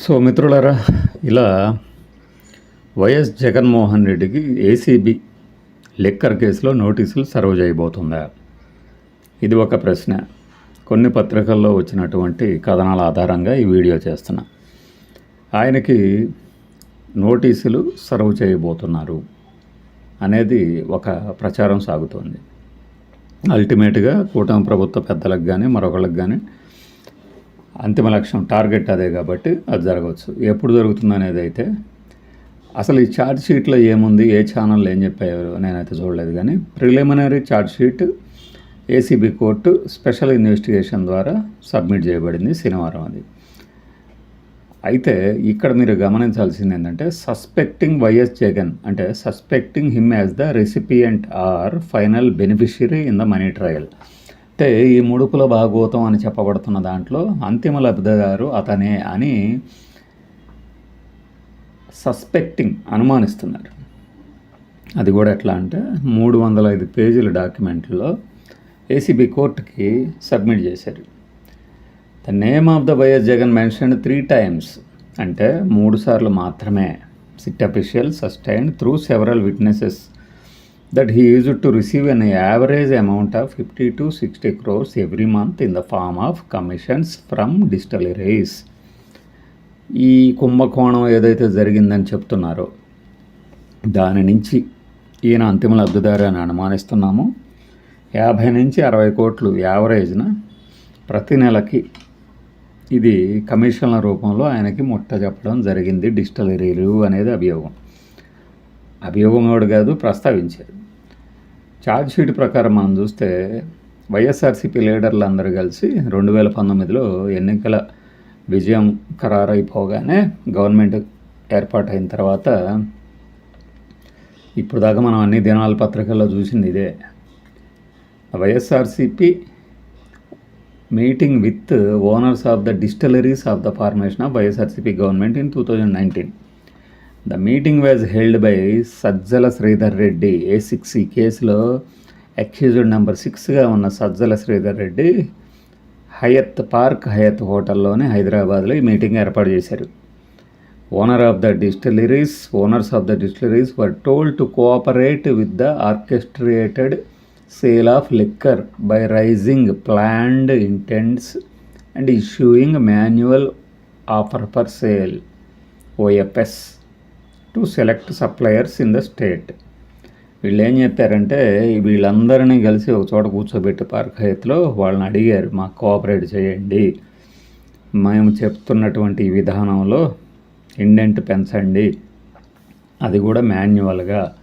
So మిత్రులారా ఇలా YS Jaganmohan రెడ్డికి ఏసీబీ లిక్కర్ కేసులో నోటీసులు సర్వ్ చేయబోతుందా? ఇది ఒక ప్రశ్న. కొన్ని పత్రికల్లో వచ్చినటువంటి కథనాల ఆధారంగా ఈ వీడియో చేస్తున్నా. ఆయనకి నోటీసులు సర్వ్ చేయబోతున్నారు అనేది ఒక ప్రచారం సాగుతోంది. అల్టిమేట్గా కూటమి ప్రభుత్వ పెద్దలకు కానీ మరొకళ్ళకి కానీ అంతిమ లక్ష్యం టార్గెట్ అదే కాబట్టి అది జరగవచ్చు. ఎప్పుడు జరుగుతుంది అనేది అయితే అసలు ఈ ఛార్జ్ షీట్లో ఏముంది ఏ ఛానల్ ఏం చెప్పారు నేనైతే చూడలేదు కానీ preliminary charge sheet ACB court special investigation ద్వారా సబ్మిట్ చేయబడింది శనివారం అది. అయితే ఇక్కడ మీరు గమనించాల్సింది ఏంటంటే సస్పెక్టింగ్ వైఎస్ జగన్ అంటే suspecting him as the recipient or final beneficiary in the money trail. అంటే ఈ ముడుపుల భాగవతం అని చెప్పబడుతున్న దాంట్లో అంతిమ లబ్ధిదారు అతనే అని సస్పెక్టింగ్ అనుమానిస్తున్నారు. అది కూడా ఎట్లా అంటే మూడు వందల ఐదు పేజీల డాక్యుమెంట్లో ఏసీబీ కోర్టుకి సబ్మిట్ చేశారు. The name of the YS Jagan mention three times అంటే మూడు సార్లు మాత్రమే. SIT official sustain through several witnesses that he use to receive an average amount of fifty to sixty crores every month in the form of commissions from distilleries ఈ కుంభకోణం ఏదైతే జరిగిందని చెప్తున్నారో దాని నుంచి ఈయన అంతిమ లబ్ధిదారు అని అనుమానిస్తున్నాము. యాభై నుంచి అరవై కోట్లు యావరేజ్న ప్రతి నెలకి ఇది కమిషన్ల రూపంలో ఆయనకి ముట్ట చెప్పడం జరిగింది డిస్టలరీలు అనేది అభియోగం. అభియోగం కాదు ప్రస్తావించారు ఛార్జ్ షీట్ ప్రకారం మనం చూస్తే వైఎస్ఆర్సీపీ లీడర్లు అందరూ కలిసి రెండు వేల పంతొమ్మిదిలో ఎన్నికల విజయం ఖరారైపోగానే గవర్నమెంట్ ఏర్పాటైన తర్వాత ఇప్పుడు దాకా మనం అన్ని దినాల పత్రికల్లో చూసింది ఇదే. YSRCP meeting with owners of the distilleries of the formation of YSRCP government in two thousand nineteen. The meeting was held by Sajjala Sridhar Reddy. A six ఈ కేసులో అక్యూజ్డ్ నెంబర్ సిక్స్గా ఉన్న Sajjala Sridhar Reddy Hyatt park Hyatt హోటల్లోనే హైదరాబాద్లో ఈ meeting ఏర్పాటు చేశారు. Owner of the distilleries owners of the distilleries were told to cooperate with the orchestrated sale of liquor by raising planned intents and issuing manual offer for sale. OFS to select suppliers in the state. వీళ్ళు ఏం చెప్పారంటే వీళ్ళందరినీ కలిసి ఒక చోట కూర్చోబెట్టి park వాళ్ళని అడిగారు మాకు కోఆపరేట్ చేయండి. మేము చెప్తున్నటువంటి విధానంలో ఇండెంట్ పెంచండి. అది కూడా మాన్యువల్గా.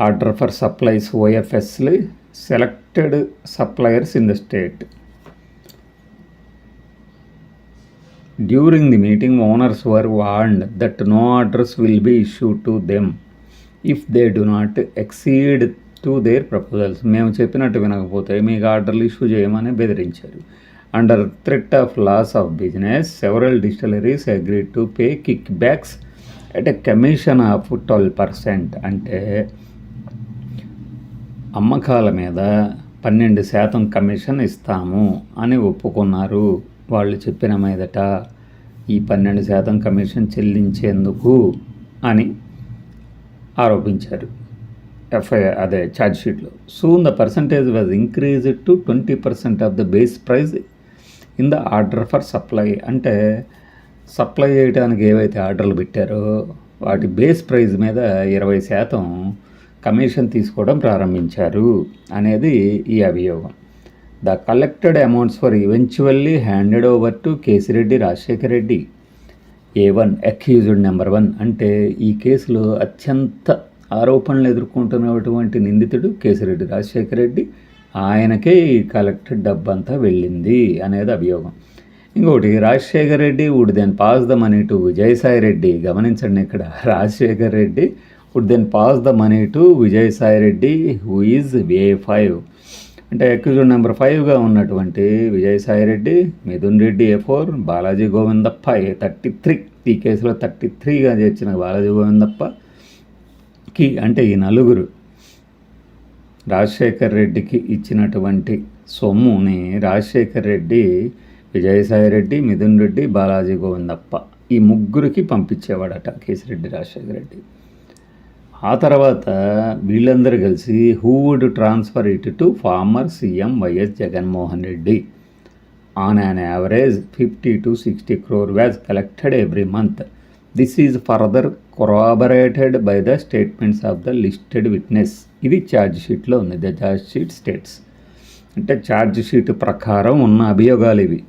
Order for supplies ఓఎఫ్ఎస్లు selected suppliers in the state. During the meeting owners were warned that no orders will be issue to them if they do not exceed to their proposals మేము చెప్పినట్టు వినకపోతే మీకు ఆర్డర్లు issue చేయమని బెదిరించారు. Under threat of loss of business several distilleries agree to pay kickbacks at a commission of twelve percent అంటే అమ్మకాల మీద పన్నెండు శాతం కమిషన్ ఇస్తాము అని ఒప్పుకున్నారు. వాళ్ళు చెప్పిన మీదట ఈ పన్నెండు శాతం కమిషన్ చెల్లించేందుకు అని ఆరోపించారు. ఎఫ్ఐఆర్ అదే ఛార్జ్షీట్లో soon the percentage was increase to twenty percent of the base price in the order for supply. అంటే సప్లై చేయడానికి ఏవైతే ఆర్డర్లు పెట్టారో వాటి బేస్ ప్రైజ్ మీద ఇరవై శాతం కమిషన్ తీసుకోవడం ప్రారంభించారు అనేది ఈ అభియోగం. The collected amounts for eventually handed over to Kesireddy Rajasekhar Reddy A one accused number one అంటే ఈ కేసులో అత్యంత ఆరోపణలు ఎదుర్కొంటున్నటువంటి నిందితుడు కేసిరెడ్డి రాజశేఖర రెడ్డి ఆయనకే ఈ కలెక్టెడ్ డబ్బంతా వెళ్ళింది అనేది అభియోగం. ఇంకోటి Rajasekhar Reddy would then pass the money to Vijayasai Reddy గమనించండి ఇక్కడ Rajasekhar Reddy would then pass the money to Vijayasai Reddy who is A five అంటే అక్యూజ్డ్ నెంబర్ ఫైవ్గా ఉన్నటువంటి Vijayasai Reddy Mithun Reddy A four Balaji Govindappa A thirty three. ఈ కేసులో thirty త్రీగా చేర్చిన బాలాజీ గోవిందప్పకి అంటే ఈ నలుగురు రాజశేఖర్ రెడ్డికి ఇచ్చినటువంటి సొమ్ముని రాజశేఖర్ రెడ్డి విజయసాయిరెడ్డి మిథున్ రెడ్డి బాలాజీ గోవిందప్ప ఈ ముగ్గురికి పంపించేవాడట కేసిరెడ్డి రాజశేఖర రెడ్డి. ఆ తర్వాత వీళ్ళందరూ కలిసి who would transfer it to former CM YS Jaganmohan Reddy? On an average fifty to sixty crore was collected every month this is further corroborated by the statements of the listed witness ఇది charge షీట్లో ఉంది. The charge sheet states అంటే charge sheet ప్రకారం ఉన్న అభియోగాలు ఇవి.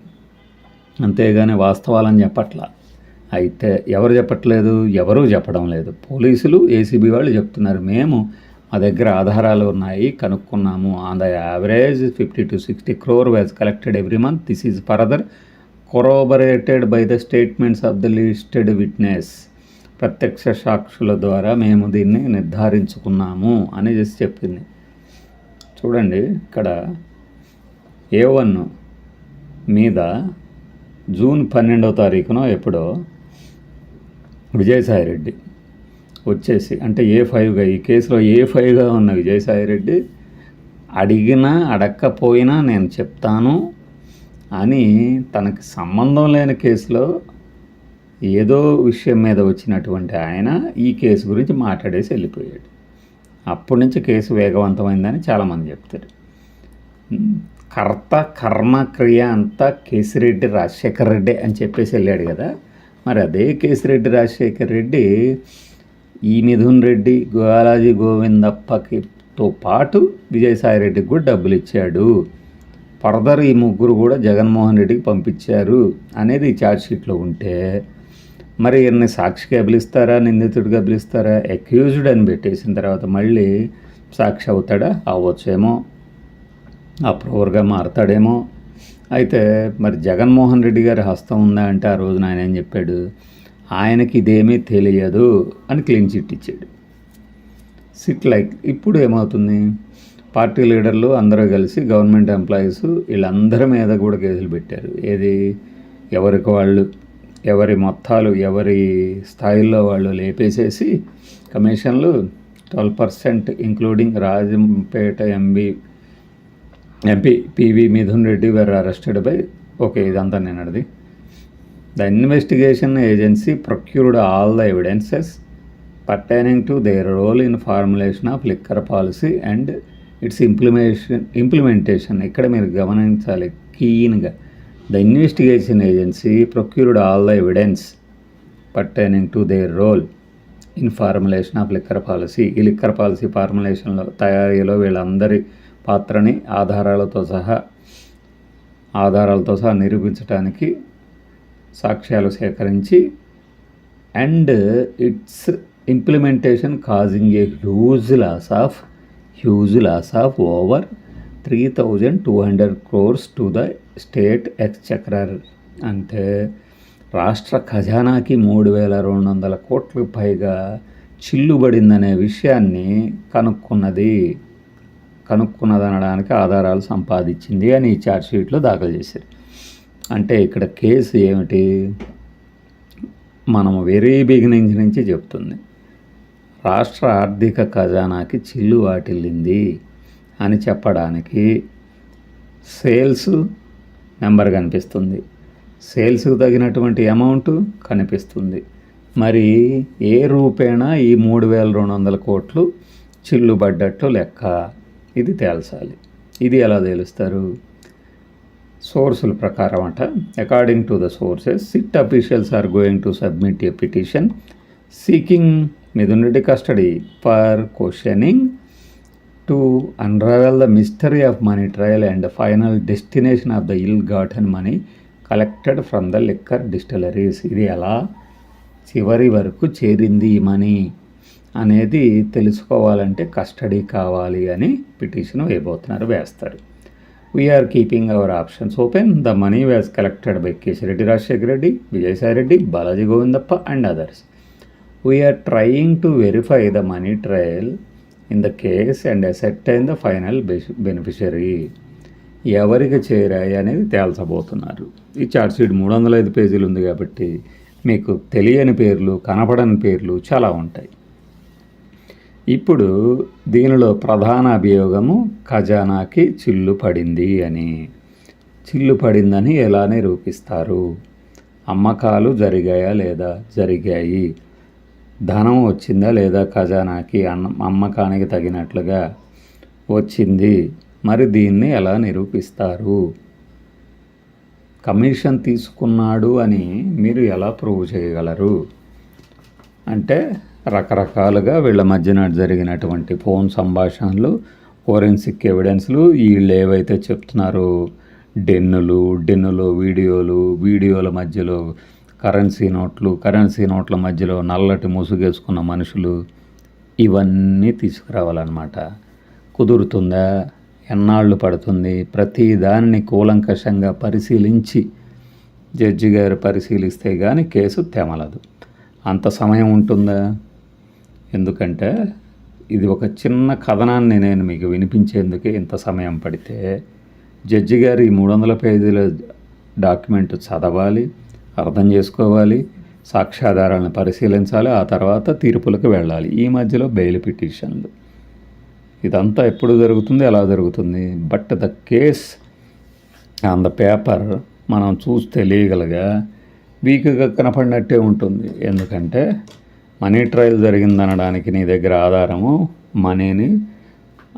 అంతేగాని వాస్తవాలని చెప్పట్ల. అయితే ఎవరు చెప్పట్లేదు? ఎవరూ చెప్పడం లేదు. పోలీసులు ఏసీబీ వాళ్ళు చెప్తున్నారు. మేము మా దగ్గర ఆధారాలు ఉన్నాయి కనుక్కున్నాము. On the average fifty to sixty crore was collected every month. This is further corroborated by the statements of the listed witness. ప్రత్యక్ష సాక్షుల ద్వారా మేము దీన్ని నిర్ధారించుకున్నాము అని చేసి చెప్పింది. చూడండి ఇక్కడ ఏ వన్ మీద జూన్ పన్నెండవ తారీఖున ఎప్పుడో విజయసాయిరెడ్డి వచ్చేసి అంటే ఏ ఫైవ్గా ఈ కేసులో ఏ ఫైవ్గా ఉన్న విజయసాయిరెడ్డి అడిగినా అడక్కపోయినా నేను చెప్తాను అని తనకి సంబంధం లేని కేసులో ఏదో విషయం మీద వచ్చినటువంటి ఆయన ఈ కేసు గురించి మాట్లాడేసి వెళ్ళిపోయాడు. అప్పటి నుంచి కేసు వేగవంతమైందని చాలామంది చెప్తారు. కర్త కర్మ క్రియ అంతా కేసిరెడ్డి రాజశేఖర్ రెడ్డి అని చెప్పేసి వెళ్ళాడు కదా. మరి అదే కేసిరెడ్డి రెడ్డి ఈ మిథున్ రెడ్డి బాలాజీ గోవిందప్పకితో పాటు విజయసాయి రెడ్డికి కూడా డబ్బులు ఇచ్చాడు. ఫర్దర్ ఈ ముగ్గురు కూడా జగన్మోహన్ రెడ్డికి పంపించారు అనేది ఈ ఛార్జ్షీట్లో ఉంటే. మరి ఎన్ని సాక్షిగా పిలుస్తారా నిందితుడిగా పిలుస్తారా అక్యూజ్డ్ అని పెట్టేసిన తర్వాత మళ్ళీ సాక్షి అవుతాడా? అవ్వచ్చేమో. అప్రూవర్గా మారతాడేమో. అయితే మరి జగన్మోహన్ రెడ్డి గారి హస్తం ఉందా అంటే ఆ రోజున ఆయన ఏం చెప్పాడు? ఆయనకి ఇదేమీ తెలియదు అని క్లీన్ చిట్ ఇచ్చాడు. సిట్ లైక్ ఇప్పుడు ఏమవుతుంది? పార్టీ లీడర్లు అందరూ కలిసి గవర్నమెంట్ ఎంప్లాయీస్ వీళ్ళందరి మీద కూడా కేసులు పెట్టారు. ఏది? ఎవరికి వాళ్ళు ఎవరి మొత్తాలు ఎవరి స్థాయిల్లో వాళ్ళు లేపేసేసి కమిషన్లు twelve percent including Rajampet MB MP PV Mithun Reddy were arrested by okay ఇదంతా నేను అడిది. The investigation agency procured all the evidences pertaining to their role in formulation of liquor policy and its implementation implementation ఇక్కడ మీరు గమనించాలి కీన్గా the investigation agency procured all the evidence pertaining to their role in formulation of liquor policy ఈ liquor policy ఫార్ములేషన్లో తయారీలో వీళ్ళందరి పాత్రని ఆధారాలతో సహా ఆధారాలతో సహా నిరూపించడానికి సాక్ష్యాలు సేకరించి and its implementation causing a huge loss of huge loss of over three thousand two hundred crores to the state exchequer. అంటే రాష్ట్ర ఖజానాకి మూడు వేల రెండు వందల కోట్లకు పైగా చిల్లుబడిందనే విషయాన్ని కనుక్కున్నది. కనుక్కున్నదనడానికి ఆధారాలు సంపాదించింది అని ఈ ఛార్జ్షీట్లో దాఖలు చేశారు. అంటే ఇక్కడ కేసు ఏమిటి? మనము వెరీ బిగినింగ్ నుంచి చెప్తుంది. రాష్ట్ర ఆర్థిక ఖజానాకి చిల్లు వాటిల్లింది అని చెప్పడానికి సేల్స్ నెంబర్ కనిపిస్తుంది. సేల్స్కు తగినటువంటి అమౌంట్ కనిపిస్తుంది. మరి ఏ రూపేణా ఈ మూడు వేల రెండు వందల కోట్లు చిల్లుబడ్డట్టు లెక్క? ఇది తేల్చాలి. ఇది ఎలా తేలుస్తారు? సోర్సుల ప్రకారం అంట. According to the sources SIT officials are going to submit a petition seeking మిథునుడి custody for questioning to unravel the mystery of money trail and final destination of the ill gotten money collected from the liquor distilleries ఇది ఎలా? చివరి వరకు చేరింది ఈ money? అనేది తెలుసుకోవాలంటే custody కావాలి అని పిటిషన్ వేయబోతున్నారు వేస్తారు. We're keeping our options open the money was collected by Kesireddy Rajasekhara Reddy Vijayasai Reddy Balaji Govindappa and others we're trying to verify the money trail in the case and ascertain the final beneficiary ఎవరికి చేరాయి అనేది తేల్చబోతున్నారు. ఈ chargesheet మూడు వందల ఐదు పేజీలు ఉంది కాబట్టి మీకు తెలియని పేర్లు కనపడని పేర్లు చాలా ఉంటాయి. ఇప్పుడు దీనిలో ప్రధాన అభియోగము ఖజానాకి చిల్లు పడింది అని. చిల్లు పడిందని ఎలా నిరూపిస్తారు అమ్మకాలు జరిగాయా లేదా? జరిగాయి. ధనం వచ్చిందా లేదా? ఖజానాకి అన్న అమ్మకానికి తగినట్లుగా వచ్చింది. మరి దీన్ని ఎలా నిరూపిస్తారు? కమిషన్ తీసుకున్నాడు అని మీరు ఎలా ప్రూవ్ చేయగలరు? అంటే రకరకాలుగా వీళ్ళ మధ్యన జరిగినటువంటి ఫోన్ సంభాషణలు ఫోరెన్సిక్ ఎవిడెన్స్లు వీళ్ళు ఏవైతే చెప్తున్నారు డెన్నులు డెన్నులో వీడియోలు వీడియోల మధ్యలో కరెన్సీ నోట్లు కరెన్సీ నోట్ల మధ్యలో నల్లటి ముసుగేసుకున్న మనుషులు ఇవన్నీ తీసుకురావాలన్నమాట. కుదురుతుందా? ఎన్నాళ్ళు పడుతుంది? ప్రతి దానిని కూలంకషంగా పరిశీలించి జడ్జి గారు పరిశీలిస్తే కానీ కేసు తెమలదు. అంత సమయం ఉంటుందా? ఎందుకంటే ఇది ఒక చిన్న కథనాన్ని నేను మీకు వినిపించేందుకే ఇంత సమయం పడితే జడ్జి గారు ఈ మూడు వందల పేజీల డాక్యుమెంట్ చదవాలి అర్థం చేసుకోవాలి సాక్ష్యాధారాలను పరిశీలించాలి ఆ తర్వాత తీర్పులకు వెళ్ళాలి. ఈ మధ్యలో బెయిల్ పిటిషన్లు. ఇదంతా ఎప్పుడు జరుగుతుంది ఎలా జరుగుతుంది? But the case on the paper మనం చూస్తే లీగల్గా వీక్గా కనపడినట్టే ఉంటుంది. ఎందుకంటే మనీ ట్రయల్ జరిగిందనడానికి నీ దగ్గర ఆధారము మనీని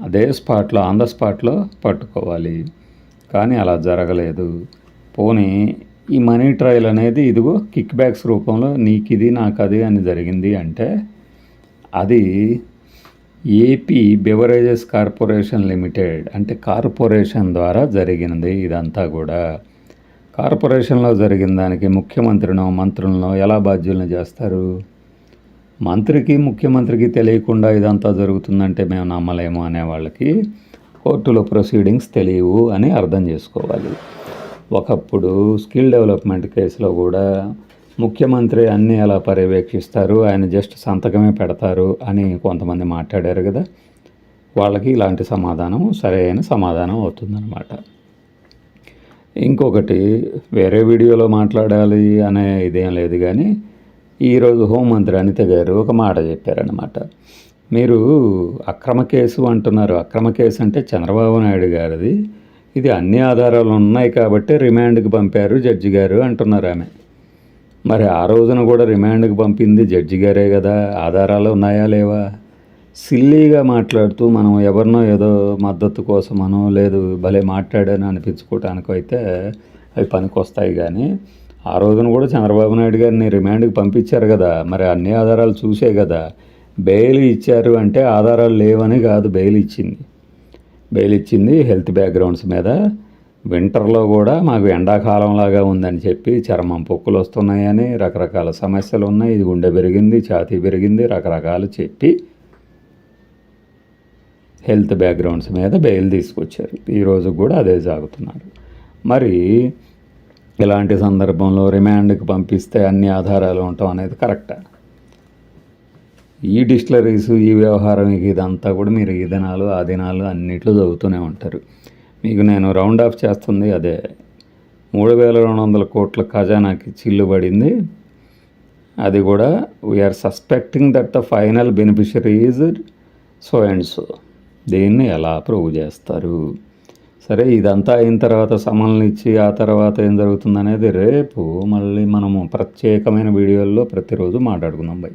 అదే స్పాట్లో ఆన్ ద స్పాట్లో పట్టుకోవాలి. కానీ అలా జరగలేదు. పోనీ ఈ మనీ ట్రయల్ అనేది ఇదిగో కిక్ బ్యాక్స్ రూపంలో నీకు ఇది నాకు అది అని జరిగింది అంటే అది ఏపీ బెవరేజెస్ కార్పొరేషన్ లిమిటెడ్ అంటే కార్పొరేషన్ ద్వారా జరిగినది ఇదంతా కూడా. కార్పొరేషన్లో జరిగిన దానికి ముఖ్యమంత్రినో మంత్రులను ఎలా బాధ్యులను చేస్తారు? మంత్రికి ముఖ్యమంత్రికి తెలియకుండా ఇదంతా జరుగుతుందంటే మేము నమ్మలేము అనే వాళ్ళకి కోర్టులో ప్రొసీడింగ్స్ తెలియవు అని అర్థం చేసుకోవాలి. ఒకప్పుడు స్కిల్ డెవలప్మెంట్ కేసులో కూడా ముఖ్యమంత్రి అన్నీ ఎలా పర్యవేక్షిస్తారు ఆయన జస్ట్ సంతకమే పెడతారు అని కొంతమంది మాట్లాడారు కదా. వాళ్ళకి ఇలాంటి సమాధానం సరైన సమాధానం అవుతుందన్నమాట. ఇంకొకటి వేరే వీడియోలో మాట్లాడాలి అనే ఇదేం లేదు కానీ ఈరోజు హోంమంత్రి అనిత గారు ఒక మాట చెప్పారనమాట మీరు అక్రమ కేసు అంటున్నారు. అక్రమ కేసు అంటే చంద్రబాబు నాయుడు గారిది. ఇది అన్ని ఆధారాలు ఉన్నాయి కాబట్టి రిమాండ్కి పంపారు జడ్జి గారు అంటున్నారు ఆమె. మరి ఆ రోజున కూడా రిమాండ్కి పంపింది జడ్జి గారే కదా. ఆధారాలు ఉన్నాయా లేవా? సిల్లీగా మాట్లాడుతూ మనం ఎవరినో ఏదో మద్దతు కోసమనో లేదు భలే మాట్లాడని అనిపించుకోవటానికి అయితే అవి పనికొస్తాయి కానీ ఆ రోజున కూడా చంద్రబాబు నాయుడు గారిని రిమాండ్కి పంపించారు కదా మరి అన్ని ఆధారాలు చూసే కదా బెయిల్ ఇచ్చారు అంటే ఆధారాలు లేవని కాదు బెయిల్ ఇచ్చింది. బెయిల్ ఇచ్చింది హెల్త్ బ్యాక్గ్రౌండ్స్ మీద. వింటర్లో కూడా మాకు ఎండాకాలంలాగా ఉందని చెప్పి చర్మం పొక్కులు వస్తున్నాయని రకరకాల సమస్యలు ఉన్నాయి. ఇది గుండె పెరిగింది ఛాతీ పెరిగింది రకరకాలు చెప్పి హెల్త్ బ్యాక్గ్రౌండ్స్ మీద బెయిల్ తీసుకొచ్చారు. ఈరోజు కూడా అదే సాగుతున్నారు మరి ఇలాంటి సందర్భంలో రిమాండ్కి పంపిస్తే అన్ని ఆధారాలు ఉండటం అనేది కరెక్టా? ఈ డిస్టిలరీస్ ఈ వ్యవహారం ఇదంతా కూడా మీరు ఈ దినాలు ఆ దినాలు అన్నిట్లో చదువుతూనే ఉంటారు. మీకు నేను రౌండ్ ఆఫ్ చేస్తుంది అదే. మూడు వేల రెండు వందల కోట్ల ఖజానాకి చిల్లు పడింది. అది కూడా we're suspecting that the final beneficiary is so and so దీన్ని ఎలా ప్రూవ్ చేస్తారు? సరే ఇదంతా అయిన తర్వాత సమన్లు ఇచ్చి ఆ తర్వాత ఏం జరుగుతుంది అనేది రేపు మళ్ళీ మనము ప్రత్యేకమైన వీడియోల్లో ప్రతిరోజు మాట్లాడుకుందాం బై.